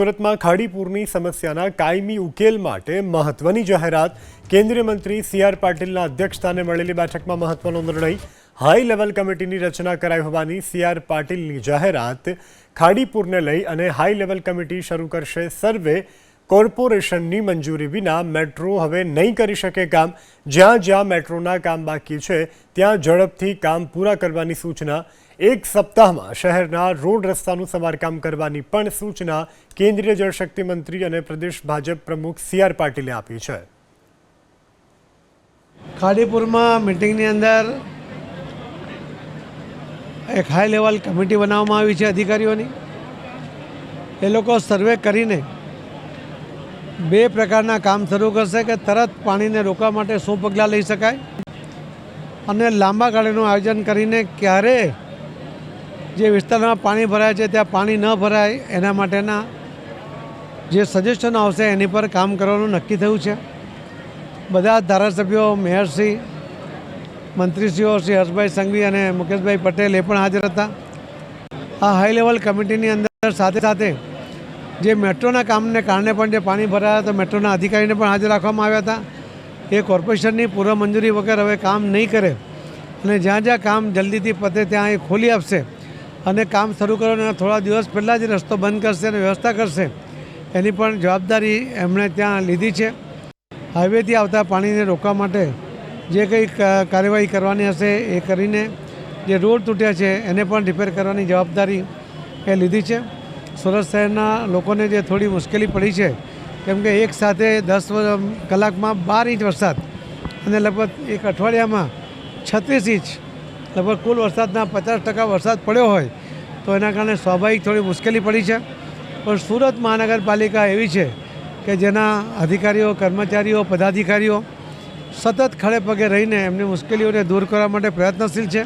સુરતમાં ખાડીપુરની સમસ્યાના કાયમી ઉકેલ માટે મહત્વની જાહેરાત કેન્દ્રીય મંત્રી સી આર પાટીલના અધ્યક્ષસ્થાને મળેલી બેઠકમાં મહત્વનો નિર્ણય હાઈ લેવલ કમિટીની રચના કરાઈ હોવાની સી આર પાટીલની જાહેરાત ખાડીપુરને લઈ અને હાઈ લેવલ કમિટી શરૂ કરશે સર્વે કોર્પોરેશનની મંજૂરી વિના મેટ્રો હવે નહીં કરી શકે કામ. જ્યાં જ્યાં મેટ્રોના કામ બાકી છે, ત્યાં ઝડપથી કામ પૂરા કરવાની સૂચના. એક સપ્તાહમાં શહેરના રોડ રસ્તાનું સમારકામ કરવાની પણ સૂચના કેન્દ્રીય જળશક્તિ મંત્રી અને પ્રદેશ ભાજપ પ્રમુખ સી આર પાટીલે આપી છે. ખાડીપુરમાં મિટિંગની અંદર એક હાઈ લેવલ કમિટી બનાવવામાં આવી છે અધિકારીઓની. એ લોકો સર્વે કરીને બે પ્રકારના કામ શરૂ કરશે કે તરત પાણીને રોકવા માટે શું પગલાં લઈ શકાય? અને લાંબા ગાળાનું આયોજન કરીને ક્યારે જે વિસ્તારમાં પાણી ભરાય છે, ત્યાં પાણી ન ભરાય, એના માટેના જે સજેશન આવશે, એની પર કામ કરવાનું નક્કી થયું છે. બધા ધારાસભ્યો, મેયરશ્રી, મંત્રીશ્રીઓ, શ્રી હર્ષભાઈ સંઘવી અને મુકેશભાઈ પટેલ એ પણ હાજર હતા. આ હાઈ લેવલ કમિટીની અંદર સાથે સાથે જે મેટ્રોના કામને કારણે પણ જે પાણી ભરાયા હતા, મેટ્રોના અધિકારીને પણ હાજર રાખવામાં આવ્યા હતા. એ કોર્પોરેશનની પૂર્વ મંજૂરી વગર હવે કામ નહીં કરે. અને જ્યાં જ્યાં કામ જલ્દીથી પતે ત્યાં એ ખોલી આપશે. અને કામ શરૂ કરવાના થોડા દિવસ પહેલાં જ રસ્તો બંધ કરશે અને વ્યવસ્થા કરશે. એની પણ જવાબદારી એમણે ત્યાં લીધી છે. હાઈવેથી આવતા પાણીને રોકવા માટે જે કંઈ કાર્યવાહી કરવાની હશે એ કરીને જે રોડ તૂટ્યા છે એને પણ રિપેર કરવાની જવાબદારી એ લીધી છે. સુરત શહેરના લોકોને જે થોડી મુશ્કેલી પડી છે, કેમ કે એક સાથે દસ કલાકમાં બાર ઇંચ વરસાદ અને લગભગ એક અઠવાડિયામાં છત્રીસ ઇંચ, લગભગ કુલ વરસાદના પચાસ ટકા વરસાદ પડ્યો હોય, તો એના કારણે સ્વાભાવિક થોડી મુશ્કેલી પડી છે. પણ સુરત મહાનગરપાલિકા એવી છે કે જેના અધિકારીઓ, કર્મચારીઓ, પદાધિકારીઓ સતત ખડે પગે રહીને એમની મુશ્કેલીઓને દૂર કરવા માટે પ્રયત્નશીલ છે.